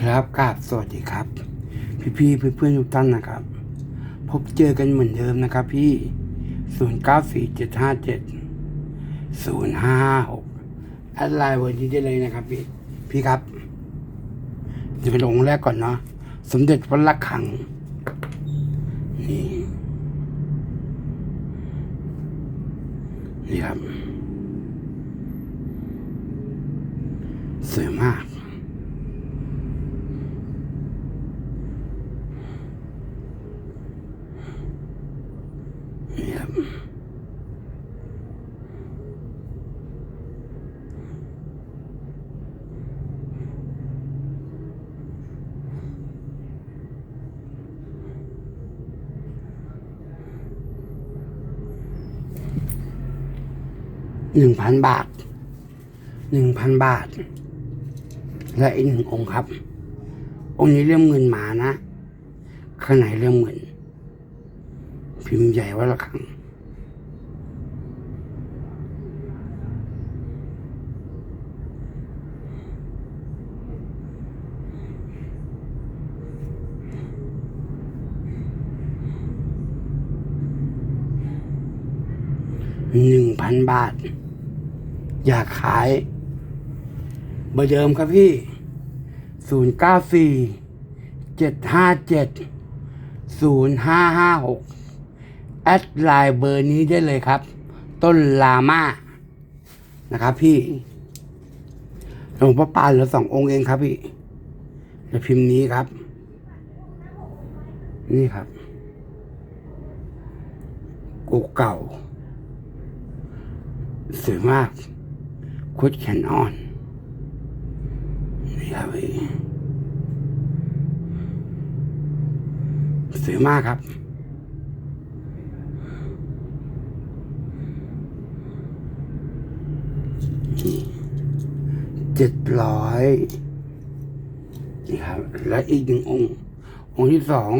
ครับกราบสวัสดีครับ พี่พี่ๆเพื่อนๆทุกท่านนะครับ พบเจอกันเหมือนเดิมนะครับ พี่ 0 9 4 7 5 7 0 5 5 6แอดไลน์วันนี้ได้เลยนะครับ พี่ พี่ครับจะไปลงแรกก่อนเนาะสมเด็จพระลักขัง นี่ นี่ครับสวยมาก นี่ครับ หนึ่งพันบาทหนึ่งพันบาท และอีกหนึ่งองค์ครับ องค์นี้เรื่องเงินหมานะข้างในเรื่องเงิน พิมพ์ใหญ่ว่าละครั้งหนึ่งพันบาท อยากขายเบอร์เดิมครับพี่ศูนย์เก้าสี่เจ็ดห้าเจ็ดศูนย์ห้าห้าหกแอดไลน์เบอร์นี้ได้เลยครับ ต้นลาม่านะครับพี่หลวงพ่อปานเหลือสององค์เองครับพี่เดี๋ยวพิมพ์นี้ครับ นี่ครับกูเก่าสวยมาก คุดแขนอ่อนนี่ครับพี่สวยมากครับเจ็ดร้อยนี่ครับ และอีกหนึ่งองค์ องค์ที่สอง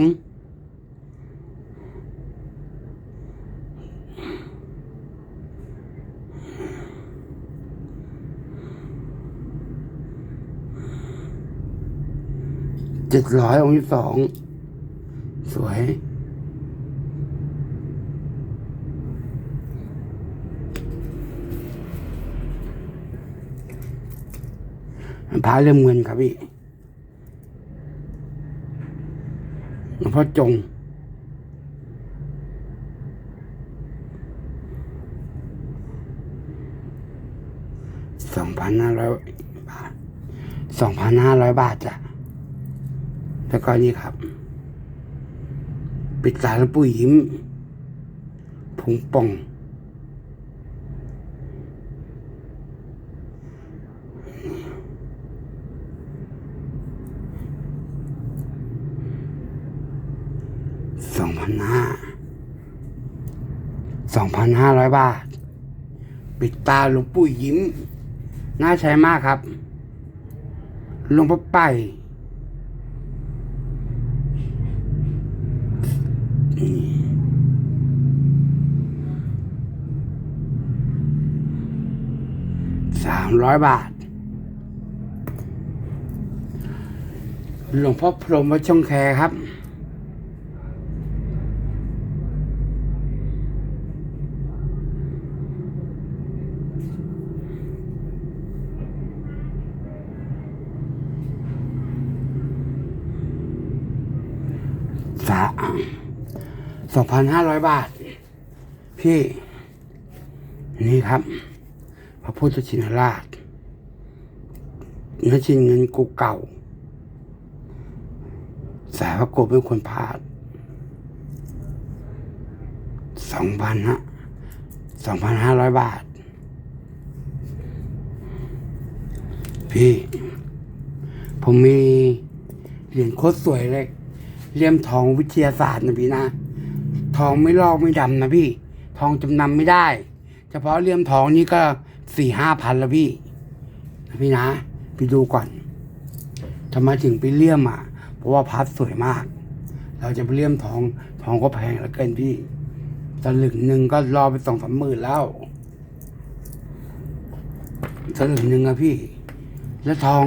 เจ็ดร้อยองค์ที่สอง สวยพระเริ่มเงินครับพี่หลวงพ่อจงสองพันห้าร้อยบาทสองพันห้าร้อยบาทจ้ะ แล้วก็นี่ครับ ปิดตาแล้วปุ๋ยยิ้มพุงป่อง สองพันห้า สองพันห้าร้อยบาท ปิดตาหลวงปู่ยิ้ม น่าใช้มากครับหลวงพ่อไป สามร้อยบาท หลวงพ่อพรหมวัดช่องแคครับ สา สองพันห้าร้อยบาท พี่ นี่ครับ พระพุทธชินราชเนื้อชินเงินกูเก่า สายพระโกเป็นคนพาดสองพันฮะสองพันห้าร้อยบาท พี่ ผมมีเหรียญโคตรสวยเลยเลี่ยมทองวิทยาศาสตร์นะพี่นะ ทองไม่ลอกไม่ดำนะพี่ ทองจำนำไม่ได้ เฉพาะเลี่ยมทองนี่ก็สี่ห้าพันล้วพี่นะพี่นะพี่ดูก่อนทำไมถึงไปเลี่ยมอะ เพราะว่าพัดสวยมาก เราจะไปเลี่ยมทองทองก็แพงเหลือเกินพี่สลึงหนึ่งก็รอไปสองสามหมื่นแล้วสลึงหนึ่งอะพี่ แล้วทอง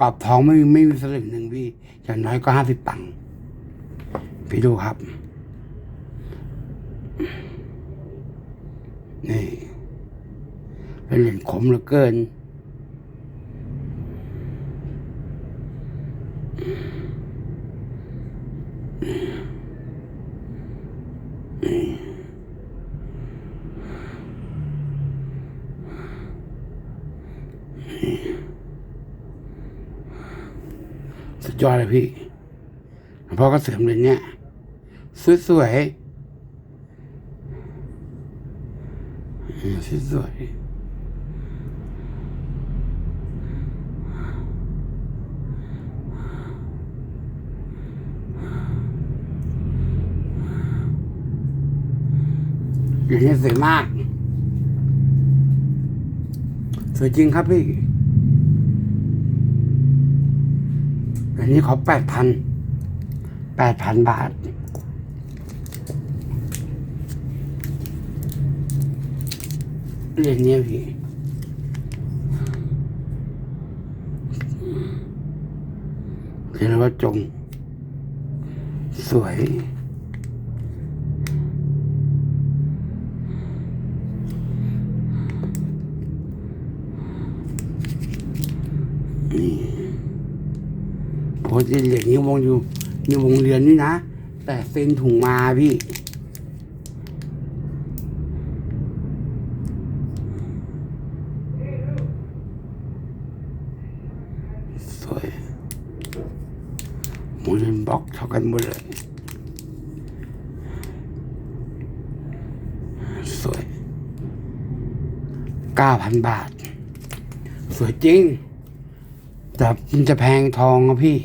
กรอบทองไม่ไม่มีสลึงหนึ่งพี่ อย่างน้อยก็ห้าสิบตังค์พี่ดูครับ นี่เป็นเหรียญขมเหลือเกิน สุดยอดเลยพี่หลวงพ่อก็เสริมเลยเนี่ยสวยๆ อืมสวยๆอย่างนี้สวยมาก สวยจริงครับพี่อันนี้เขาแปดพันแปดพันบาท เรียนเนี้ยพี่เรียนว่าจง สวยนี่พสต์เหรียญนี้วงอยู่ในวงเรียนนี่นะ แต่เซ็นถุงมาพี่ สวยห มูเรียนบล็อกเท่ากันหมดเลยสวยเก้าพันบาท สวยจริง แต่มันจะแพงทองอะพี่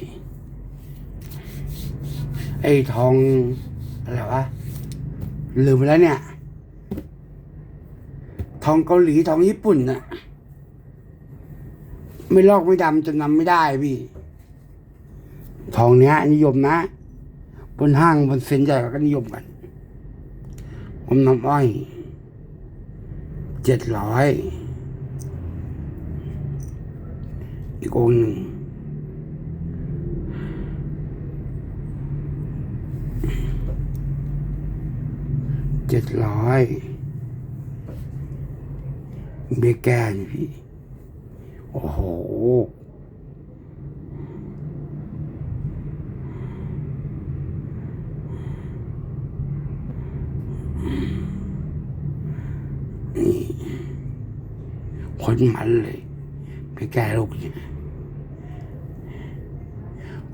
ไอ้ทอง อะไรวะ ลืมไปแล้วเนี่ย ทองเกาหลี ทองญี่ปุ่นนะไม่ลอกไม่ดำจะนำไม่ได้พี่ ทองเนี้ยนิยมนะ บนห้างบนเซ็นใหญ่ก็นิยมกันอมน้ำอ้อยเจ็ดร้อยอีกองหนึ่งเจ็ดร้อยเบแกนพี่ โอ้โห นี่ คนมันเลยไปแก้ลูกเนี่ย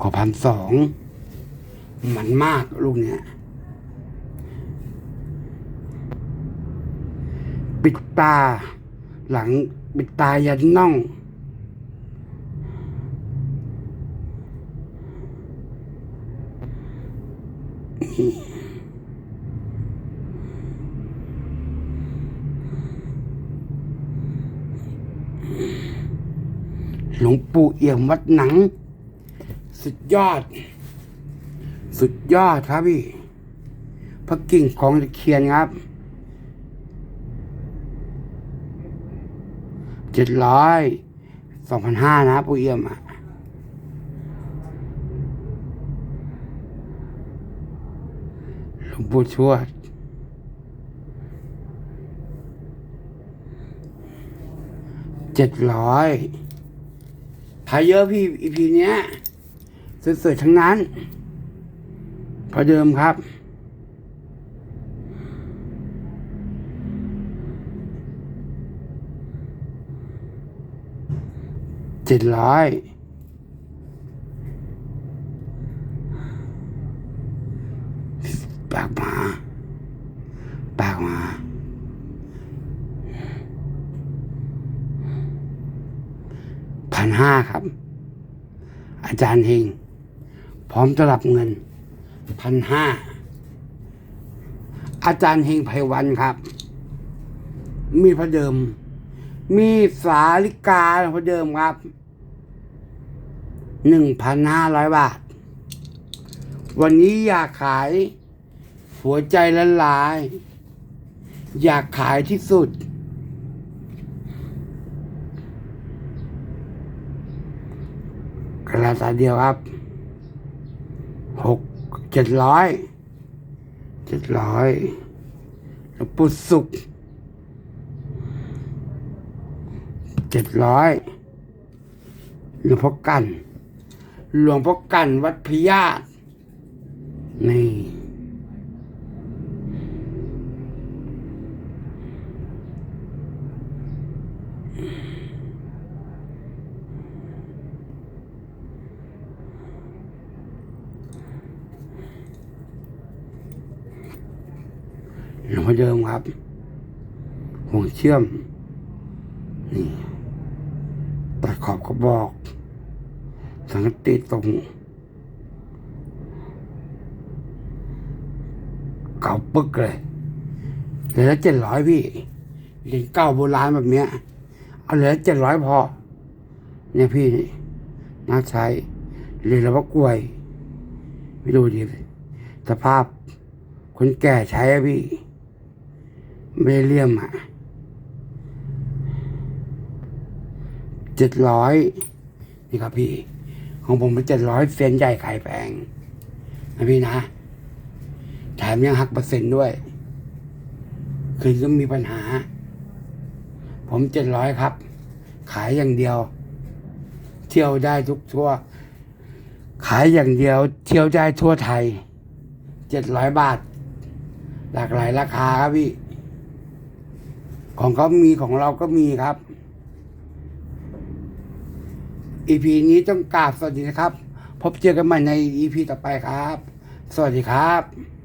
ขอพันสองมันมากลูกเนี่ย ปิดตา หลังปิดตายันน่องหล วงปู่เอี่ยมวัดหนัง สุดยอด สุดยอดครับพี่พระกิ่งของตะเคียนครับเจ็ดร้อยสองพันห้านะปู่เอี่ยมอะหลวงปู่ชวดเจ็ดร้อย ถ่ายเยอะพี่อีพีเนี้ยสวยๆทั้งนั้นพอเดิมครับ เจ็ดร้อยปากหมาปากหมา พัน ห้าครับ อาจารย์เฮงพร้อมจะรับเงินพันห้าอาจารย์เฮงไพวันครับ มีพระเดิม มีสาลิกาพระเดิมครับหนึ่งพันห้าร้อยบาท วันนี้อยากขาย หัวใจละลาย อยากขายที่สุด กระลา สายเดียวครับหกเจ็ดร้อยเจ็ดร้อยหลวงปู่สุขเจ็ดร้อยหลวงพ่อกัน หลวงพ่อกันวัดพญาตนี่หล วงพ่อเดิมครับ ห่วงเชื่อม นี่ ตัดขอบกระบอก สังกติตรงเก่าปึกเลยเหลือเจ็ดร้อยพี่เหรียญเก้าโบราณแบบเนี้ย เอาเหลือเจ็ดร้อยพอ เนี่ยพี่น่าใช้เหรียญละพระกล้วยไม่ดูดิสภาพคนแก่ใช้อะพี่ ไม่ได้เลี่ยมอะเจ็ดร้อยนี่ครับพี่ ของผมเป็นเจ็ดร้อยเซนใหญ่ขายแพงนะพี่นะแถมยังหักเปอร์เซ็นต์ด้วย คือก็มีปัญหา ผมเจ็ดร้อยครับ ขายอย่างเดียว เที่ยวได้ทุกทั่ว ขายอย่างเดียว เที่ยวได้ทั่วไทยเจ็ดร้อยบาท หลากหลายราคาครับพี่ ของเขามีของเราก็มีครับอีพีนี้ต้องกราบสวัสดีนะครับ พบเจอกันใหม่ในอีพีต่อไปครับ สวัสดีครับ